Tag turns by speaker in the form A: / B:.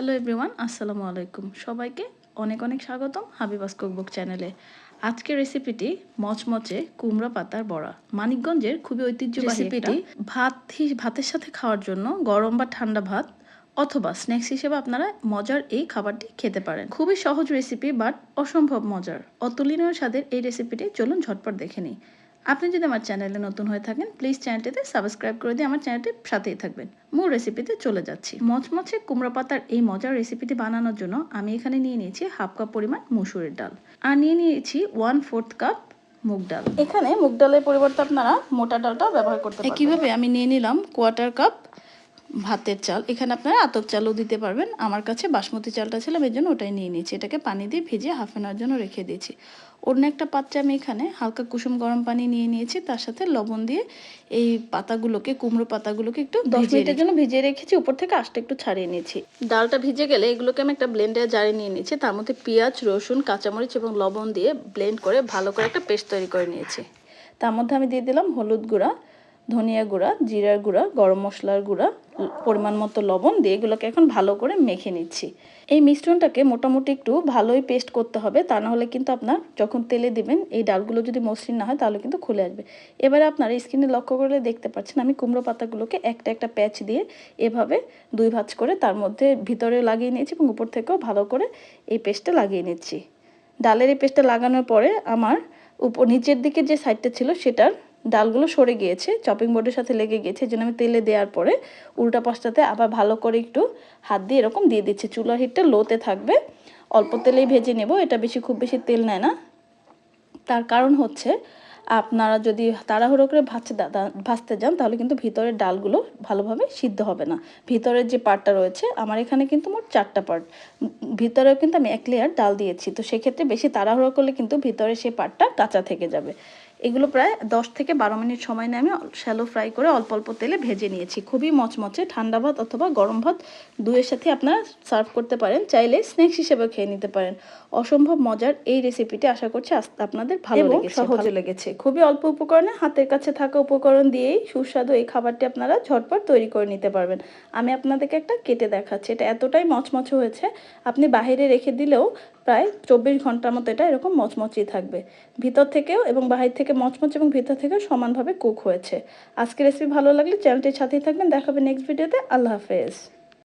A: Hello everyone আসসালামু আলাইকুম। সবাইকে অনেক অনেক স্বাগতম হাবিবাস কুকবুক চ্যানেলে। আজকের রেসিপিটি মচমচে কুমড়া পাতার বড়া। মানিকগঞ্জের খুবই ঐতিহ্যবাহী রেসিপিটি ভাত ভাতের সাথে খাওয়ার জন্য গরম বা ঠান্ডা ভাত অথবা স্ন্যাক্স হিসেবে আপনারা মজার এই খাবারটি খেতে পারেন। খুবই সহজ রেসিপি বাট অসম্ভব মজার। অতুলনীয় স্বাদের এই রেসিপিটি চলুন ঝটপট দেখে নিই। আপনি যদি আমার চ্যানেলে নতুন হয়ে থাকেন প্লিজ চ্যানেলটিতে সাবস্ক্রাইব করে দিয়ে আমার চ্যানেলটির সাথেই থাকবেন। মূল রেসিপিতে চলে যাচ্ছি। মচমচে কুমড়ো পাতার এই মজার রেসিপিটি বানানোর জন্য আমি এখানে নিয়ে নিয়েছি হাফ কাপ পরিমাণ মুসুরের ডাল। আর নিয়ে নিয়েছি ওয়ান ফোর্থ কাপ মুগ ডাল। এখানে মুগ ডালের পরিবর্তে আপনারা মোটা ডালটা ব্যবহার করতে পারেন কীভাবে? আমি নিয়ে নিলাম কোয়ার্টার কাপ ভাতের চাল। এখানে আপনারা আতপ চালও দিতে পারবেন। আমার কাছে বাসমতি চালটা ছিল এই জন্য ওটাই নিয়ে নিয়েছি। এটাকে পানি দিয়ে ভিজিয়ে হাফ অ্যান আওয়ার জন্য রেখে দিয়েছি। অন্য একটা পাত্রে আমি এখানে হালকা কুসুম গরম পানি নিয়ে নিয়েছি। তার সাথে লবণ দিয়ে এই পাতাগুলোকে কুমড়ো পাতাগুলোকে একটু দশ মিনিটের জন্য ভিজিয়ে রেখেছি। উপর থেকে আশটা একটু ছাড়িয়ে নিয়েছি। ডালটা ভিজে গেলে এগুলোকে আমি একটা ব্লেন্ডার জারে নিয়ে নিয়েছি। তার মধ্যে পেঁয়াজ রসুন কাঁচামরিচ এবং লবণ দিয়ে ব্লেন্ড করে ভালো করে একটা পেস্ট তৈরি করে নিয়েছি। তার মধ্যে আমি দিয়ে দিলাম হলুদ গুঁড়া। ধনিয়া গুঁড়া, জিরার গুঁড়া, গরম মশলার গুঁড়া, পরিমাণ মতো লবণ দিয়ে এগুলোকে এখন ভালো করে মেখে নিচ্ছি। এই মিশ্রণটাকে মোটামুটি একটু ভালোই পেস্ট করতে হবে, তা না হলে কিন্তু আপনার যখন তেলে দিবেন, এই ডালগুলো যদি মসৃণ না হয়, তাহলে কিন্তু খুলে আসবে। এবারে আপনার স্কিনে লক্ষ্য করলে দেখতে পাচ্ছেন, আমি কুমড়ো পাতাগুলোকে একটা একটা প্যাচ দিয়ে এভাবে দুই ভাঁজ করে তার মধ্যে ভিতরে লাগিয়ে নিয়েছি এবং উপর থেকেও ভালো করে এই পেস্টটা লাগিয়ে নিচ্ছি। ডালের এই পেস্টটা লাগানোর পরে আমার উপর নিচের দিকে যে সাইডটা ছিল, সেটার ডালগুলো সরে গিয়েছে চপিং বোর্ডের সাথে লেগে গিয়েছে জন্য আমি তেলে দেওয়ার পরে উল্টা পাশটাতে আবার ভালো করে একটু হাত দিয়ে এরকম দিয়ে দিচ্ছি। চুলার হিটটা লোতে থাকবে। অল্প তেলেই ভেজে নেব, এটা বেশি খুব বেশি তেল নেয় না। তার কারণ হচ্ছে, আপনারা যদি তাড়াহুড়ো করে ভাজতে ভাজতে যান, তাহলে কিন্তু ভিতরের ডালগুলো ভালোভাবে সিদ্ধ হবে না। ভিতরের যে পার্টটা রয়েছে, আমার এখানে কিন্তু মোট চারটা পার্ট ভিতরেও কিন্তু আমি এক লেয়ার ডাল দিয়েছি, তো সেক্ষেত্রে বেশি তাড়াহুড়ো করলে কিন্তু ভিতরে সেই পার্টটা কাঁচা থেকে যাবে। এগুলো প্রায় দশ থেকে বারো মিনিট সময় নিয়ে আমি শ্যালো ফ্রাই করে অল্প অল্প তেলে ভেজে নিয়েছি। খুবই মচমচে ঠান্ডা ভাত অথবা গরম ভাত দুয়ের সাথে আপনারা সার্ভ করতে পারেন। চাইলে স্ন্যাক্স হিসেবে খেয়ে নিতে পারেন। অসম্ভব মজার এই রেসিপিটি আশা করছি আপনাদের ভালো লেগেছে। সহজ লেগেছে। খুবই অল্প উপকরণে হাতের কাছে থাকা উপকরণ দিয়েই সুস্বাদু এই খাবারটি আপনারা ঝটপট তৈরি করে নিতে পারবেন। আমি আপনাদেরকে একটা কেটে দেখাচ্ছি। এটা এতটাই মচমচে হয়েছে আপনি বাহিরে রেখে দিলেও প্রায় চব্বিশ ঘণ্টার মতো এটা এরকম মচমচি থাকবে। ভিতর থেকেও এবং বাহির থেকে মচমচ এবং ভিতর থেকেও সমানভাবে কুক হয়েছে। আজকের রেসিপি ভালো লাগলে চ্যানেলটির সাথেই থাকবেন। দেখাবে নেক্সট ভিডিওতে আল্লাহ হাফেজ।